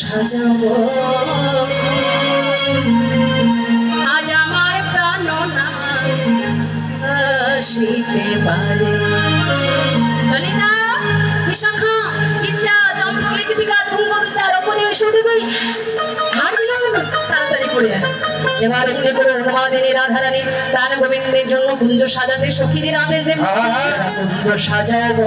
সাজাবো। আজ আমার প্রাণ না আসিতে পারে। ললিতা বিশাখা চিত্রা চম্পক লিখিতিকা তুঙ্গবিদ্যা রূপদেবী সুদেবী আর তাড়াতাড়ি করে। এবার এমনি করে উন্মাদিনী রাধারানী প্রাণ গোবিন্দের জন্য কুঞ্জ সাজাতে সখীদের আদেশ দেব কুঞ্জ সাজাবো।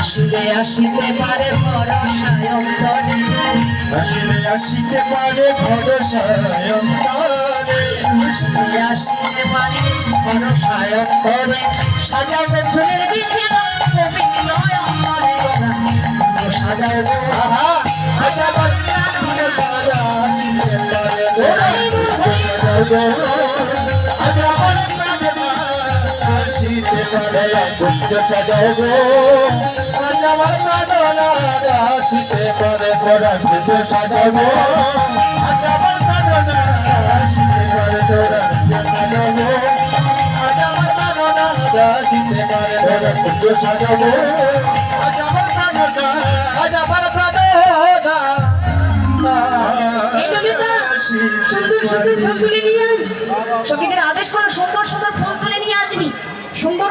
আসিলে আসিতে পারে ভরসায় অন্তরে আসলে আসিতে পারে ভরসায় অন্তরে আসিলে আসিতে পারে ভরসায় অন্তরে সাজাবে আসিতে পারে কুঞ্জ সাজাবো আসিতে পারে তোরা কুঞ্জ সাজাবো আসিতে পারে তোরা আসিতে পারে তোরা কুঞ্জ সাজাবো আজ আমার আজ আমার সখীদের আদেশ করে সুন্দর সুন্দর ফুল তুলে নিয়ে আসবি। সুন্দর